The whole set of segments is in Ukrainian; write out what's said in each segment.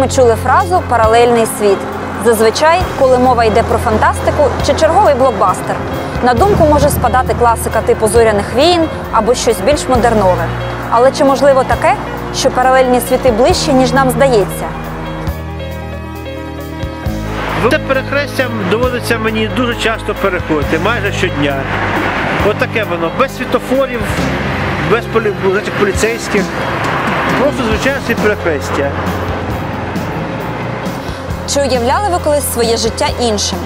ми чули фразу паралельний світ. Зазвичай, коли мова йде про фантастику чи черговий блокбастер, на думку може спадати класика типу зоряних війн або щось більш модернове. Але чи можливо таке, що паралельні світи ближче, ніж нам здається? Це перехрестям доводиться мені дуже часто переходити, майже щодня. Отаке воно, без світофорів, без полі... поліцейських. Просто звичайне перехрестя. Чи уявляли ви колись своє життя іншим?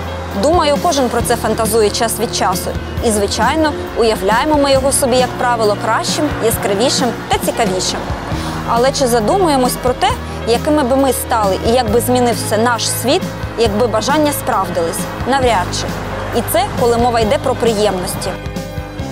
Думаю, кожен про це фантазує час від часу. І, звичайно, уявляємо ми його собі, як правило, кращим, яскравішим та цікавішим. Але чи задумуємось про те, якими би ми стали і як би змінився наш світ, якби бажання справдились? Навряд чи. І це коли мова йде про приємності.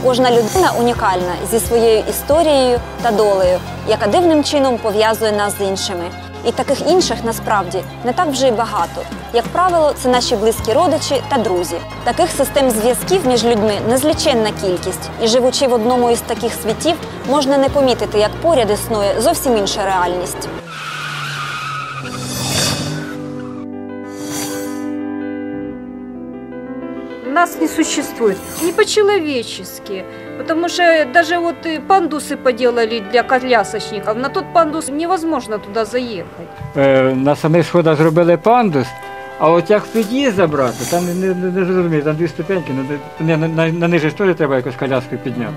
Кожна людина унікальна зі своєю історією та долею, яка дивним чином пов'язує нас з іншими. І таких інших насправді не так вже й багато. Як правило, це наші близькі родичі та друзі. Таких систем зв'язків між людьми незліченна кількість, і живучи в одному із таких світів, можна не помітити, як поряд існує зовсім інша реальність. нас не существует. Не по-человечески. Потому что даже вот и пандусы поделали для колясочников. На тот пандус невозможно туда заехать. Е, на самих сходах зробили пандус, а от як в під'їзд забрати, там не, не, не зрозумію, там дві ступеньки, ну, де- на, на, на ниже ж теж треба якось коляскою підняти.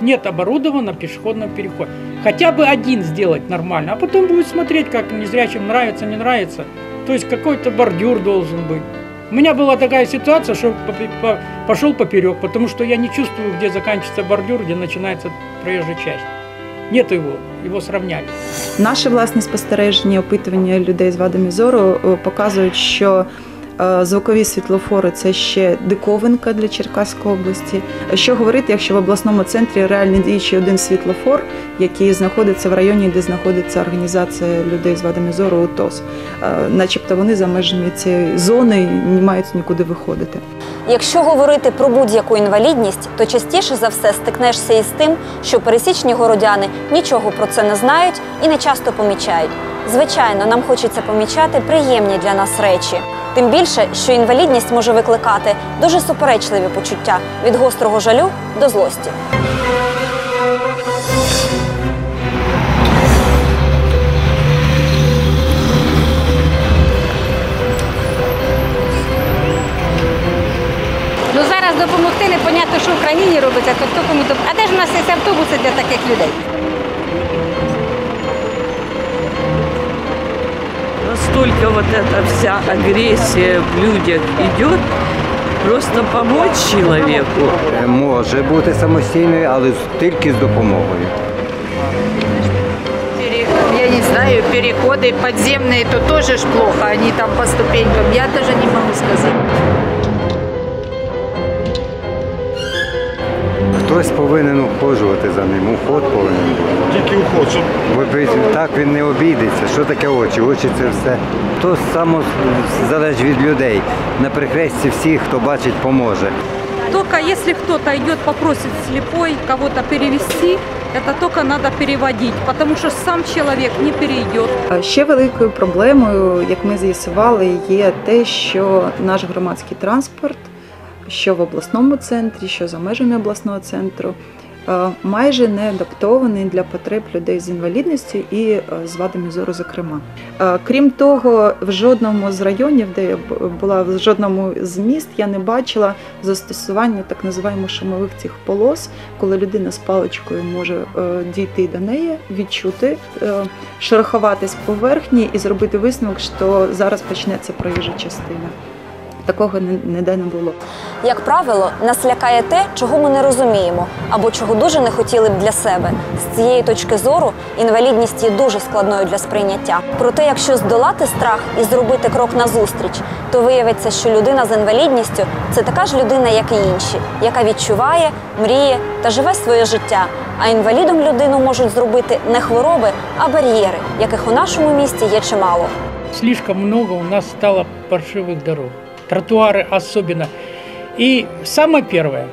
нет оборудованного пешеходного перехода. Хотя бы один сделать нормально, а потом будет смотреть, как незрячим нравится, не нравится. То есть какой-то бордюр должен быть. У меня была такая ситуация, что по- по- пошел поперек, потому что я не чувствую, где заканчивается бордюр, где начинается проезжая часть. Нет его, его сравняли. Наші власні спостереження, опитування людей з вадами зору е, показують, що звукові світлофори це ще диковинка для Черкаської області. Що говорити, якщо в обласному центрі реально діючий один світлофор, який знаходиться в районі, де знаходиться організація людей з вадами зору УТОС, начебто вони за межами цієї зони не мають нікуди виходити. Якщо говорити про будь-яку інвалідність, то частіше за все стикнешся із тим, що пересічні городяни нічого про це не знають і не часто помічають. Звичайно, нам хочеться помічати приємні для нас речі. Тим більше, що інвалідність може викликати дуже суперечливі почуття від гострого жалю до злості. Ну зараз допомогти непонятно, що в країні робиться, то кому доп... А де ж у нас є автобуси для таких людей? настолько вот эта вся агрессия в людях идет, просто помочь человеку. Може бути самостійною, але тільки з допомогою. Я не знаю, переходы подземные, то тоже ж плохо. Они там по ступенькам. Я даже не могу сказать. Хтось повинен ухожувати за ним, уход повинен бути. Тільки уход, щоб Бо так він не обійдеться. Що таке очі? Очі це все. То само залежить від людей. На перехресті всіх, хто бачить, поможе. Только если кто-то идет, попросит слепой кого-то перевести, это только надо переводить, потому что сам человек не перейдет. Ще великою проблемою, як ми з'ясували, є те, що наш громадський транспорт, що в обласному центрі, що за межами обласного центру, е, майже не адаптований для потреб людей з інвалідністю і е, з вадами зору, зокрема. Е, Крім того, в жодному з районів, де я була в жодному з міст, я не бачила застосування так називаємо шумових цих полос, коли людина з паличкою може дійти до неї, відчути, шероховатись поверхні і зробити висновок, що зараз почнеться проїжджа частина. Такого ні- ніде не було. Як правило, нас лякає те, чого ми не розуміємо, або чого дуже не хотіли б для себе. З цієї точки зору інвалідність є дуже складною для сприйняття. Проте, якщо здолати страх і зробити крок назустріч, то виявиться, що людина з інвалідністю це така ж людина, як і інші, яка відчуває, мріє та живе своє життя. А інвалідом людину можуть зробити не хвороби, а бар'єри, яких у нашому місті є чимало. Слишком много у нас стало паршивых дорог. Тротуары особенно. И самое первое,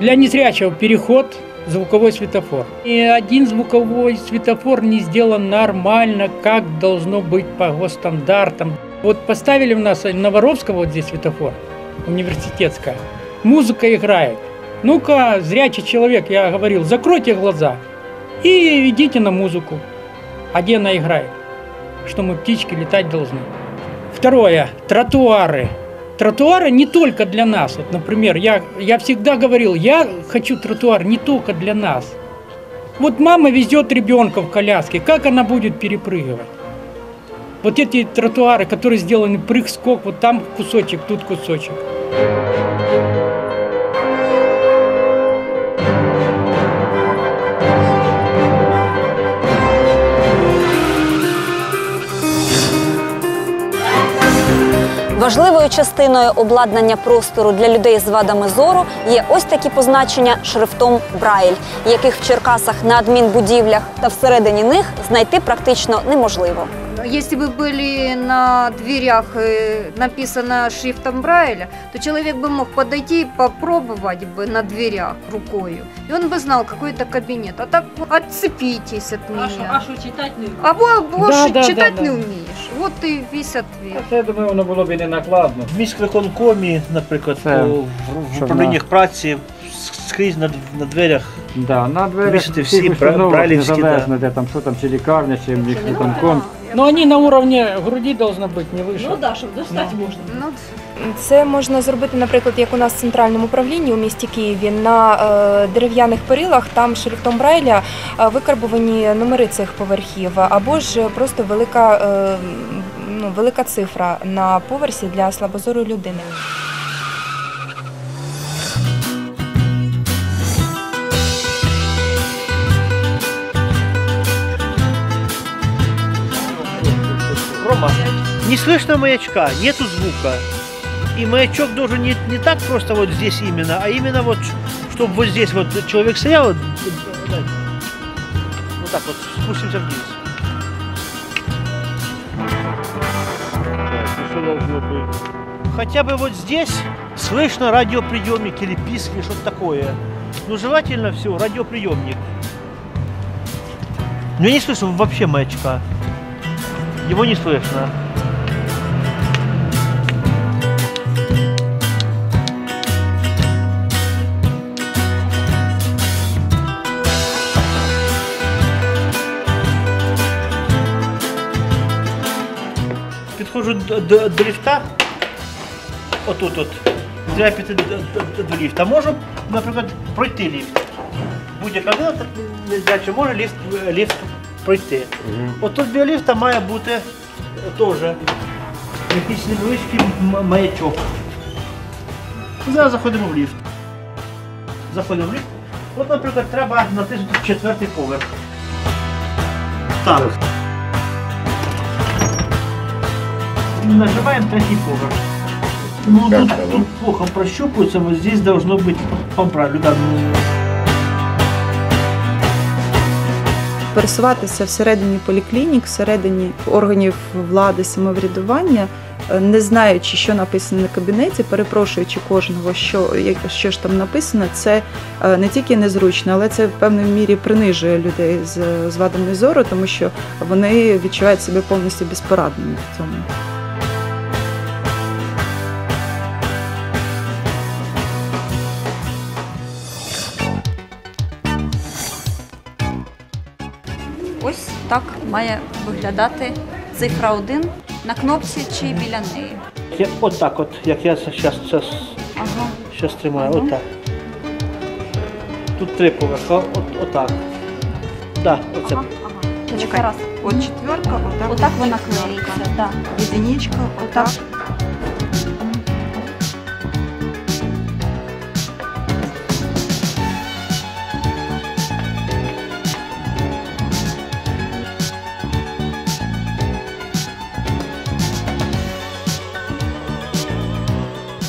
для незрячего переход звуковой светофор. И один звуковой светофор не сделан нормально, как должно быть по госстандартам. Вот поставили у нас на Воровского вот здесь светофор, университетская. Музыка играет. Ну-ка, зрячий человек, я говорил, закройте глаза и идите на музыку. А где она играет? Что мы птички летать должны. Второе. Тротуары. Тротуары не только для нас. Вот, например, я, я всегда говорил, я хочу тротуар не только для нас. Вот мама везет ребенка в коляске, как она будет перепрыгивать? Вот эти тротуары, которые сделаны прыг-скок, вот там кусочек, тут кусочек. Важливою частиною обладнання простору для людей з вадами зору є ось такі позначення шрифтом Брайль, яких в Черкасах на адмінбудівлях та всередині них знайти практично неможливо. Если бы были на дверях э, написано шрифтом Брайля, то человек бы мог подойти и попробовать бы на дверях рукою. И он бы знал, какой это кабинет. А так отцепитесь от меня. что читать не А бо- больше Да, да, читать да, не да. умеешь. Вот и весь ответ. Це, я думаю, воно було б і не накладно. В міськвиконкомі, наприклад, Це, по, в, в щоб управліннях праці скрізь на, на дверях Да, на дверях Вішати всіх всі установах, брайлівські, незалежно, де там, що там, чи лікарня, чи міськвиконком. Но они на уровне груди должны быть, не выше. Ну, Це можна зробити, наприклад, як у нас в центральному управлінні у місті Києві на е, дерев'яних перилах, там шрифтом Брайля е, викарбувані номери цих поверхів, або ж просто велика, е, ну, велика цифра на поверсі для слабозорої людини. Не слышно маячка, нету звука. И маячок должен не, не так просто вот здесь именно, а именно вот, чтобы вот здесь вот человек стоял, вот, дай. вот так вот, спустимся вниз. Должно быть? Хотя бы вот здесь слышно радиоприемник или писк или что-то такое. Ну, желательно все, радиоприемник. Но я не слышу вообще маячка. Его не слышно. Підходжу до, до, ліфта. Отут от. Треба піти до, до, до ліфта. Можу, наприклад, пройти ліфт. Будь-яка так незряча може ліфт, ліфт пройти. От тут біля ліфта має бути теж якийсь невеличкий маячок. Зараз заходимо в ліфт. Заходимо в ліфт. От, наприклад, треба натиснути четвертий поверх. Так. Нажимаем третий поверх. Ну, тут, тут плохо прощупывается, вот здесь должно быть поправлю. Да, пересуватися всередині поліклінік, всередині органів влади самоврядування, е, не знаючи, що написано на кабінеті, перепрошуючи кожного, що, що ж там написано, це е, не тільки незручно, але це в певній мірі принижує людей з, з вадами зору, тому що вони відчувають себе повністю безпорадними в цьому. Має виглядати цифра 1 на кнопці чи біля неї. я, от так от, як я зараз Ага. тримаю, Ага. отак. Тут три поверха, от, отак. Да, оце. Ага, ага. Чекай. Раз. От четверка, отак. Отак вона клеїться. Да. Единичка, отак.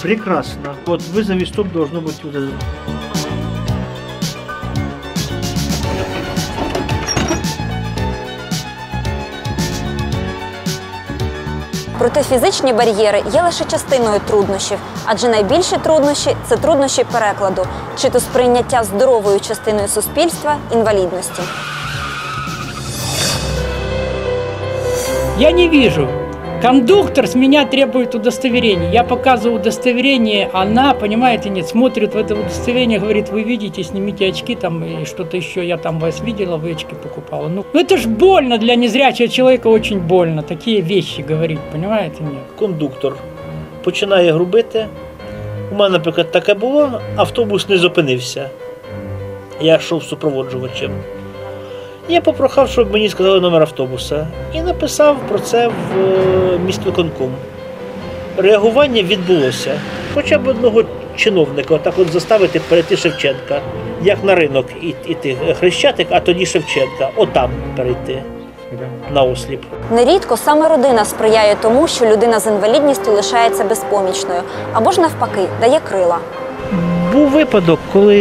Прекрасно. Вот вызови стоп должно быть вот это. Проте фізичні бар'єри є лише частиною труднощів, адже найбільші труднощі це труднощі перекладу чи то сприйняття здоровою частиною суспільства інвалідності. Я не вижу. Кондуктор с меня требует удостоверение. Я показываю удостоверение, она, понимаете, нет, смотрит в это удостоверение, говорит, вы видите, снимите очки там и что-то еще, я там вас видела, вы очки покупала. Ну, ну это ж больно для незрячего человека, очень больно, такие вещи говорить, понимаете, нет. Кондуктор починає грубити. У мене, наприклад, таке було, автобус не зупинився. Я йшов супроводжувачем. Я попрохав, щоб мені сказали номер автобуса. І написав про це в е, міськвиконком. Реагування відбулося. Хоча б одного чиновника, отак от заставити перейти Шевченка, як на ринок іти Хрещатик, а тоді Шевченка, отам перейти на осліп. Нерідко саме родина сприяє тому, що людина з інвалідністю лишається безпомічною або ж навпаки дає крила. Був випадок, коли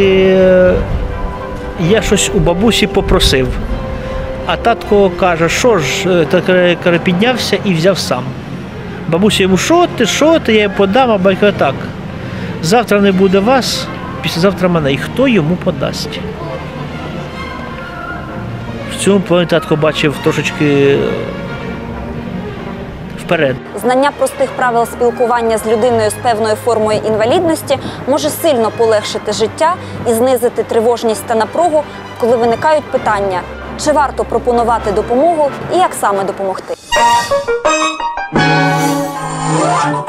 я щось у бабусі попросив, а татко каже, що ж, е, та каже, каже, піднявся і взяв сам. Бабуся йому, що ти, що ти, я їй подам, а батько так. Завтра не буде вас, післязавтра мене. І хто йому подасть? В цьому плані татко бачив трошечки е, вперед. Знання простих правил спілкування з людиною з певною формою інвалідності може сильно полегшити життя і знизити тривожність та напругу, коли виникають питання, чи варто пропонувати допомогу і як саме допомогти.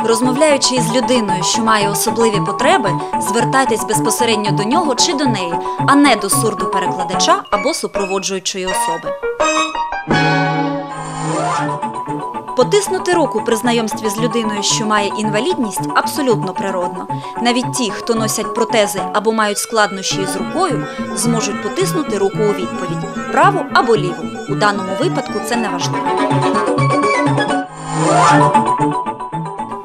Розмовляючи із людиною, що має особливі потреби, звертайтесь безпосередньо до нього чи до неї, а не до сурдоперекладача або супроводжуючої особи. Потиснути руку при знайомстві з людиною, що має інвалідність, абсолютно природно. Навіть ті, хто носять протези або мають складнощі з рукою, зможуть потиснути руку у відповідь праву або ліву. У даному випадку це не важливо.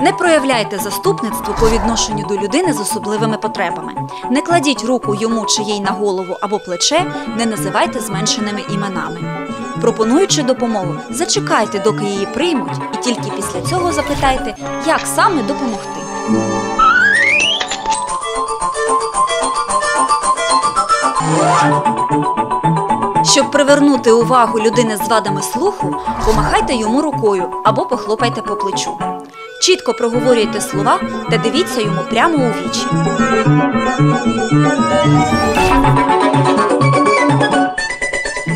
Не проявляйте заступництво по відношенню до людини з особливими потребами. Не кладіть руку йому чи їй на голову або плече, не називайте зменшеними іменами. Пропонуючи допомогу, зачекайте, доки її приймуть, і тільки після цього запитайте, як саме допомогти. Щоб привернути увагу людини з вадами слуху, помахайте йому рукою або похлопайте по плечу. Чітко проговорюйте слова та дивіться йому прямо у вічі.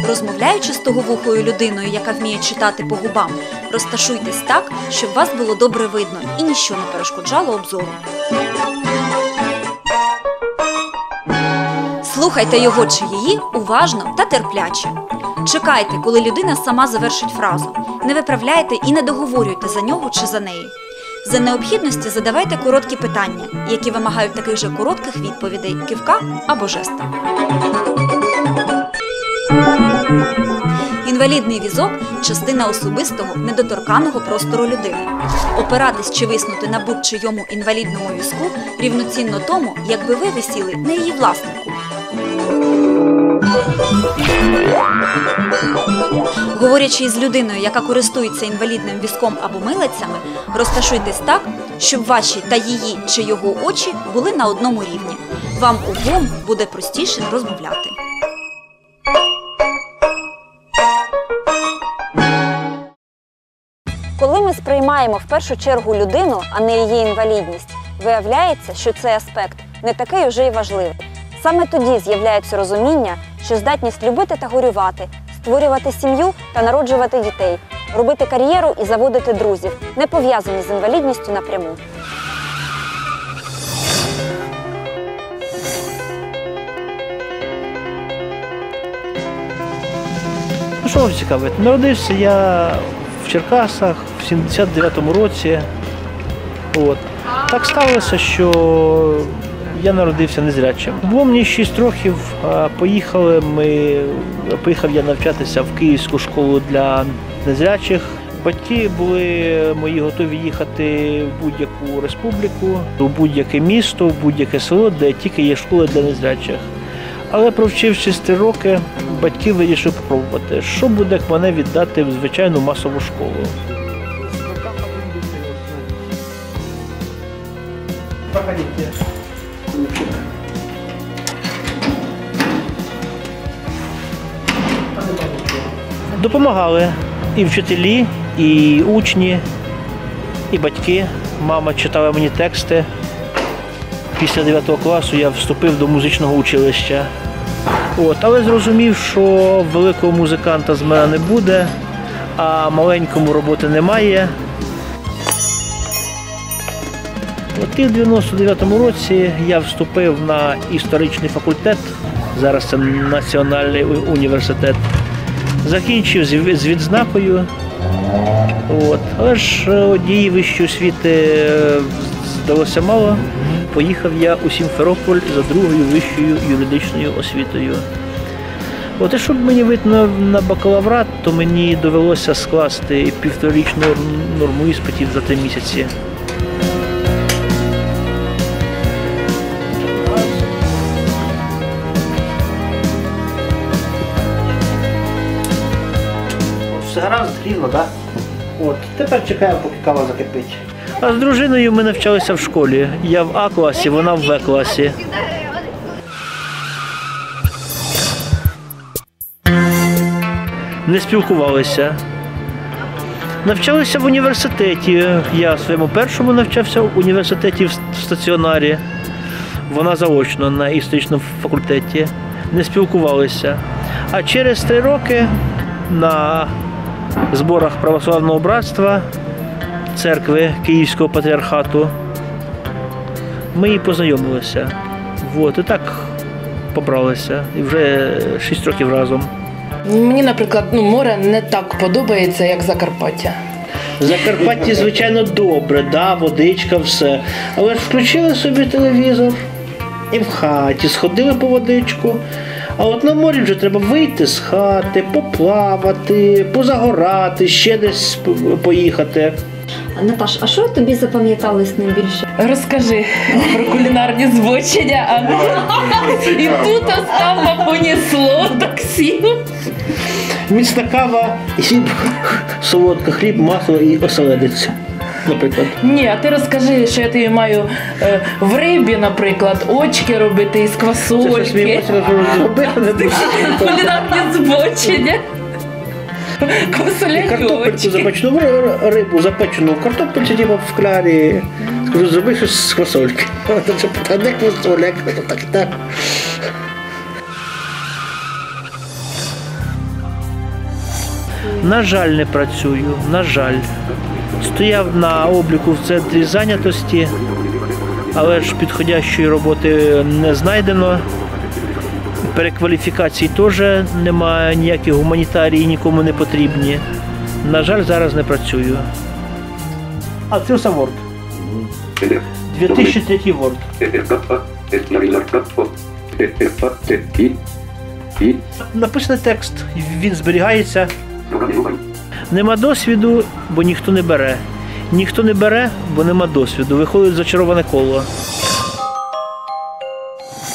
Розмовляючи з тоговухою людиною, яка вміє читати по губам, розташуйтесь так, щоб вас було добре видно і ніщо не перешкоджало обзору. Слухайте його чи її уважно та терпляче. Чекайте, коли людина сама завершить фразу. Не виправляйте і не договорюйте за нього чи за неї. За необхідності задавайте короткі питання, які вимагають таких же коротких відповідей кивка або жеста. Інвалідний візок частина особистого недоторканого простору людини. Опиратись чи виснути на будь-чийому інвалідному візку рівноцінно тому, якби ви висіли на її власнику. Говорячи із людиною, яка користується інвалідним візком або милицями, розташуйтесь так, щоб ваші та її чи його очі були на одному рівні. Вам обом буде простіше розмовляти. Ми сприймаємо в першу чергу людину, а не її інвалідність, виявляється, що цей аспект не такий уже й важливий. Саме тоді з'являється розуміння, що здатність любити та горювати, створювати сім'ю та народжувати дітей, робити кар'єру і заводити друзів, не пов'язані з інвалідністю напряму. Ну, що цікавить? Народився я в Черкасах в 79-му році. От. Так сталося, що я народився незрячим. Було мені 6 років, поїхали ми, поїхав я навчатися в Київську школу для незрячих. Батьки були мої готові їхати в будь-яку республіку, у будь-яке місто, в будь-яке село, де тільки є школа для незрячих. Але провчившись три роки, батьки вирішили спробувати, що буде, мене віддати в звичайну масову школу. Допомагали і вчителі, і учні, і батьки. Мама читала мені тексти. Після 9 класу я вступив до музичного училища. От, але зрозумів, що великого музиканта з мене не буде, а маленькому роботи немає. От і в 99-му році я вступив на історичний факультет, зараз це Національний університет. Закінчив з відзнакою. От. Але ж е, однієї вищої освіти е, здалося мало. Поїхав я у Сімферополь за другою вищою юридичною освітою. От і щоб мені на, на бакалаврат, то мені довелося скласти півторічну норму іспитів за три місяці. Все гаразд, рівно, так? От, тепер чекаємо, поки кава закипить. А з дружиною ми навчалися в школі. Я в А класі, вона в В класі. Не спілкувалися. Навчалися в університеті. Я в своєму першому навчався в університеті в в стаціонарі. Вона заочно на історичному факультеті. Не спілкувалися. А через три роки на зборах православного братства церкви Київського патріархату ми і познайомилися. Вот, і так побралися. І вже шість років разом. Мені, наприклад, ну, море не так подобається, як Закарпаття. Закарпатті, звичайно, добре, да, водичка, все. Але ж включили собі телевізор і в хаті сходили по водичку. А от на морі вже треба вийти з хати, поплавати, позагорати, ще десь поїхати. Наташ, а що тобі запам'яталось найбільше? Розкажи про кулінарні збочення, а і тут Остапа понесло таксі. Міцна кава, хліб, солодка, хліб, масло і оселедець, наприклад. Ні, а ти розкажи, що я тобі маю е, в рибі, наприклад, очки робити із квасольки. Кулінарні збочення. Квасоляні Картопельку запечену рибу запечену в картопельці, типу в клярі. Скажу, зроби щось з квасольки. Питає, де квасоля? Так так. На жаль, не працюю, на жаль. Стояв на обліку в центрі зайнятості, але ж підходящої роботи не знайдено. Перекваліфікацій теж немає, ніякі гуманітарії нікому не потрібні. На жаль, зараз не працюю. А це все Word. 2003 Word. Написаний текст, він зберігається. Нема досвіду, бо ніхто не бере. Ніхто не бере, бо нема досвіду. Виходить зачароване коло.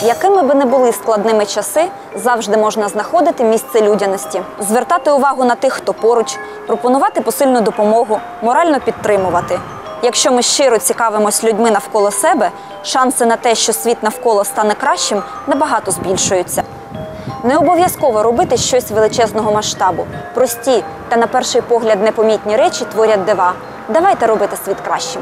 Якими би не були складними часи, завжди можна знаходити місце людяності, звертати увагу на тих, хто поруч, пропонувати посильну допомогу, морально підтримувати. Якщо ми щиро цікавимось людьми навколо себе, шанси на те, що світ навколо стане кращим, набагато збільшуються. Не обов'язково робити щось величезного масштабу. Прості та на перший погляд непомітні речі творять дива. Давайте робити світ кращим.